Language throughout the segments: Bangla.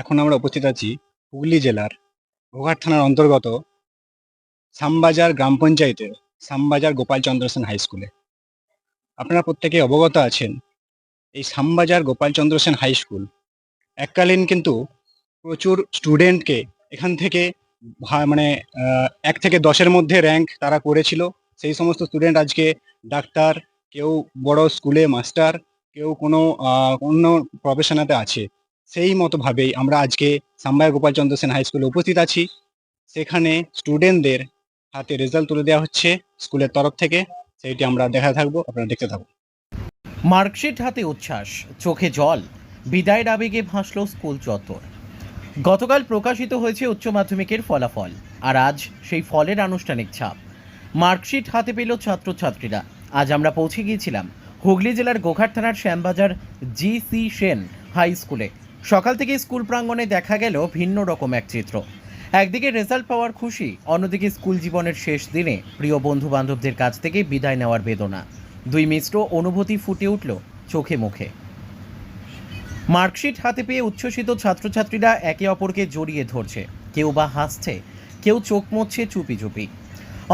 এখন আমরা উপস্থিত আছি হুগলি জেলার গোঘাট থানার অন্তর্গত সামবাজার গ্রাম পঞ্চায়েতের সামবাজার গোপালচন্দ্র সেন হাই স্কুলে। আপনারা প্রত্যেকে অবগত আছেন, এই সামবাজার গোপালচন্দ্র সেন হাই স্কুল এককালীন কিন্তু প্রচুর স্টুডেন্টকে এখান থেকে মানে এক থেকে দশের মধ্যে র্যাঙ্ক তারা করেছিল। সেই সমস্ত স্টুডেন্ট আজকে ডাক্তার, কেউ বড় স্কুলে মাস্টার কেউ কোনো অন্য প্রফেশনাতে আছে। সেই মতো ভাবেই আমরা আজকে সাম্বাই গোপালচন্দ্র সেন হাই স্কুলে উপস্থিত আছি। সেখানে স্টুডেন্টদের হাতে রেজাল্ট তুলে দেওয়া হচ্ছে স্কুলের তরফ থেকে। সেইটি আমরা দেখা থাকব, আপনারা দেখতে থাকুন। মার্কশিট হাতে উচ্ছ্বাস, চোখে জল বিদায়ের আবেগে ভাসল স্কুল চত্বর। গতকাল প্রকাশিত হয়েছে উচ্চ মাধ্যমিকের ফলাফল, আর আজ সেই ফলের আনুষ্ঠানিক ছাপ। মার্কশিট হাতে পেল ছাত্রছাত্রীরা। আজ আমরা পৌঁছে গিয়েছিলাম হুগলি জেলার গোঘাট থানার Shyambazar G C Sen high স্কুলে। সকাল থেকে স্কুল প্রাঙ্গণে দেখা গেল ভিন্ন রকম এক চিত্র। একদিকে রেজাল্ট পাওয়ার খুশি, অন্যদিকে স্কুল জীবনের শেষ দিনে প্রিয় বন্ধু বান্ধবদের কাছ থেকে বিদায় নেওয়ার বেদনা। দুই মিশ্র অনুভূতি ফুটে উঠল চোখে মুখে। মার্কশিট হাতে পেয়ে উচ্ছ্বসিত ছাত্রছাত্রীরা একে অপরকে জড়িয়ে ধরছে। কেউ বা হাসছে, কেউ চোখ মুছছে চুপি চুপি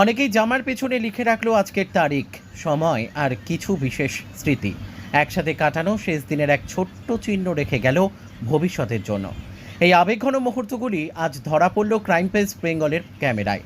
অনেকেই জামার পেছনে লিখে রাখল আজকের তারিখ, সময় আর কিছু বিশেষ স্মৃতি। একসাথে কাটানো শেষ দিনের এক ছোট্ট চিহ্ন রেখে গেল ভবিষ্যতের জন্য। এই আবেগঘন মুহূর্তগুলি আজ ধরা পড়ল ক্রাইম পেজ বেঙ্গলের ক্যামেরায়।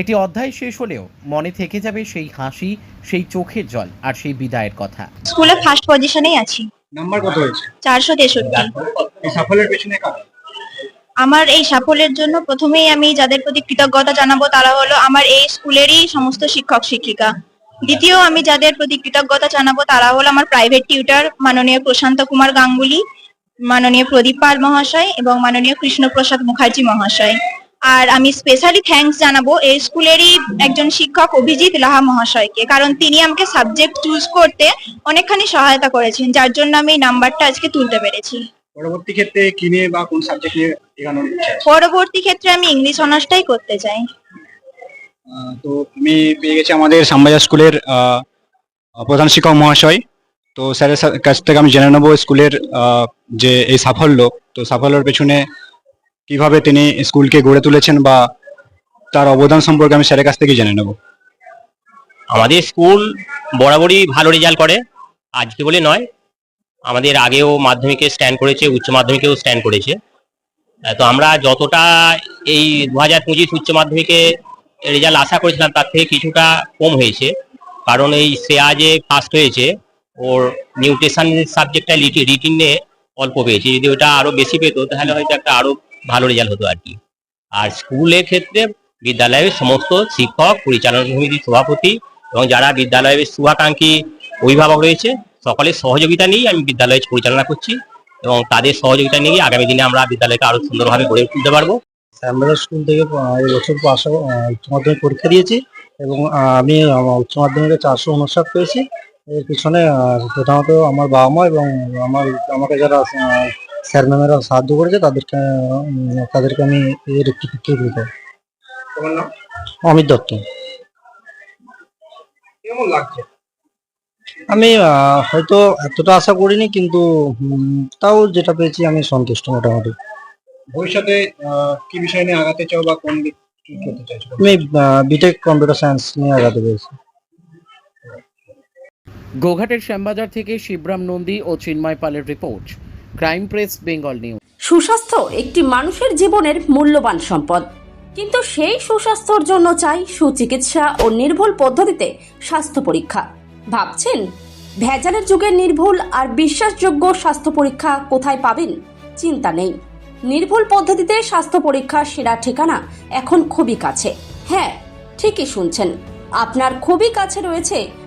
একটি অধ্যায় শেষ হলেও মনে থেকে যাবে সেই হাসি সেই চোখের জল আর সেই বিদায়ের কথা। স্কুলে ফার্স্ট পজিশনেই আছি। নাম্বার কত হয়েছে? চারশো তেষট্টি। এই সাফল্যের পেছনে কারণ? আমার এই সাফল্যের জন্য প্রথমেই আমি যাদের প্রতি কৃতজ্ঞতা জানাব তারা হলো আমার এই স্কুলেরই সমস্ত শিক্ষক শিক্ষিকা। দ্বিতীয় আমি যাদের প্রতি কৃতজ্ঞতা জানাব তারা হলো আমার প্রাইভেট টিউটর মাননীয় প্রশান্ত কুমার গাঙ্গুলি। মাননীয় প্রদীপ পাল মহাশয় এবং মাননীয় কৃষ্ণপ্রসাদ মুখার্জি মহাশয়। আর আমি স্পেশালি থ্যাঙ্কস জানাব এই স্কুলেরই একজন শিক্ষক অভিজিৎ লাহা মহাশয়কে কারণ তিনি আমাকে সাবজেক্ট চুজ করতে অনেকখানি সহায়তা করেছেন যার জন্য আমি এই নাম্বারটা আজকে তুলতে পেরেছি। পরবর্তী ক্ষেত্রে কি নিয়ে বা কোন সাবজেক্ট নিয়ে এগানোর ইচ্ছা? পরবর্তী ক্ষেত্রে আমি ইংলিশ অনার্সটাই করতে চাই। তো আমি পেয়ে গেছি আমাদের সামবাজার স্কুলের প্রধান শিক্ষক মহাশয়। তো স্যারের কাছ থেকে আমি জেনে নেব স্কুলের যে এই সাফল্য। তো সাফল্যের পেছনে কীভাবে তিনি স্কুলকে গড়ে তুলেছেন বা তার অবদান সম্পর্কে আমি স্যারের কাছ থেকে জেনে নেব। আমাদের স্কুল বরাবরই ভালো রেজাল্ট করে, আজকে বলে নয়। আমাদের আগেও মাধ্যমিকে স্ট্যান্ড করেছে, উচ্চ মাধ্যমিকেও স্ট্যান্ড করেছে। তো আমরা যতটা এই দু হাজার পঁচিশ উচ্চ মাধ্যমিকে রেজাল্ট আশা করেছিলাম, তার থেকে কিছুটা কম হয়েছে। কারণ এই শ্রেয়া যে ফার্স্ট হয়েছে ওর নিউট্রিশন সাবজেক্টটা রিটিনে অল্প পেয়েছে। যদি ওটা আরও বেশি পেতো তাহলে হয়তো একটা আরও ভালো রেজাল্ট হতো আর কি। আর স্কুলের ক্ষেত্রে বিদ্যালয়ের সমস্ত শিক্ষক পরিচালনা সমিতির সভাপতি এবং যারা বিদ্যালয়ের শুভাকাঙ্ক্ষী অভিভাবক রয়েছে সকলের সহযোগিতা নিয়েই আমি বিদ্যালয় পরিচালনা করছি এবং তাদের সহযোগিতা নিয়ে আগামী দিনে আমরা বিদ্যালয়কে আরও সুন্দরভাবে গড়ে তুলতে পারব। শ্যামবাজার স্কুল থেকে আহ, এই বছর পাশ উচ্চ মাধ্যমিক পরীক্ষা দিয়েছি এবং আমি উচ্চ মাধ্যমিকে চারশো উনষাট পেয়েছি। এর পিছনে প্রথমত আমার বাবা মা এবং আমার আমাকে যারা স্যার ম্যামেরা সাহায্য করেছে তাদেরকে তাদেরকে আমি এর একটি কৃতজ্ঞ দিতে তোমার নাম? অমিত দত্ত। কেমন লাগছে? আমি হয়তো এতটা আশা করিনি কিন্তু তাও যেটা পেয়েছি আমি সন্তুষ্ট মোটামুটি। ভবিষ্যতে কি বিষয় নিয়ে আগাতে চাও বা কোন দিক আমি বিটেক কম্পিউটার সায়েন্স নিয়ে আগাতে পেরেছি। গোঘাটের শ্যামবাজার থেকে শিবরাম নন্দী ও চিন্ময় পালের report, crime press, Bengal news. সুস্বাস্থ্য একটি মানুষের জীবনের মূল্যবান সম্পদ। কিন্তু সেই সুস্বাস্থ্যর জন্য চাই সুচিকিৎসা ও নির্ভুল পদ্ধতিতে স্বাস্থ্য পরীক্ষা। ভাবছেন, ভেজালের যুগে নির্ভুল আর বিশ্বাসযোগ্য স্বাস্থ্য পরীক্ষা কোথায় পাবেন? চিন্তা নেই। নির্ভুল পদ্ধতিতে স্বাস্থ্য পরীক্ষার সেরা ঠিকানা এখন খুবই কাছে। হ্যাঁ ঠিকই শুনছেন। আপনার খুবই কাছে রয়েছে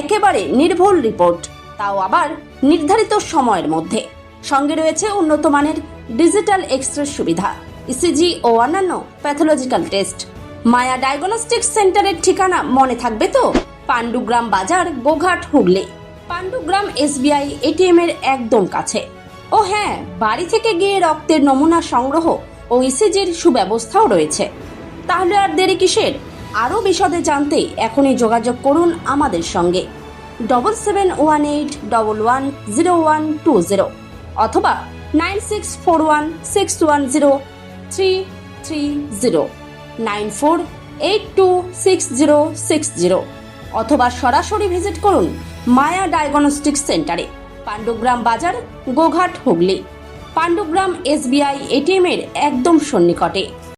একেবারে নির্ভুল রিপোর্ট, তাও আবার নির্ধারিত সময়ের মধ্যে। সঙ্গে রয়েছে উন্নত মানের ডিজিটাল এক্স রে সুবিধা, ইসিজি ও অন্যান্য প্যাথোলজিক্যাল টেস্ট। মায়া ডায়াগনস্টিক সেন্টারের ঠিকানা মনে থাকবে তো? পাণ্ডুগ্রাম বাজার, গোঘাট, হুগলি। পাণ্ডুগ্রাম এসবিআই এটিএম এর একদম কাছে। ও হ্যাঁ বাড়ি থেকে গিয়ে রক্তের নমুনা সংগ্রহ ও ইসিজির সুব্যবস্থাও রয়েছে। তাহলে আর দেরি কিসের? আরও বিশদে জানতে এখনই যোগাযোগ করুন আমাদের সঙ্গে। Double seven one eight double one zero one two zero অথবা nine six four one six one zero three three zero nine four eight two six zero six zero অথবা সরাসরি ভিজিট করুন মায়া ডায়াগনস্টিক সেন্টারে পাণ্ডুগ্রাম বাজার, গোঘাট, হুগলি। পাণ্ডুগ্রাম এসবিআই এটিএম এর একদম সন্নিকটে।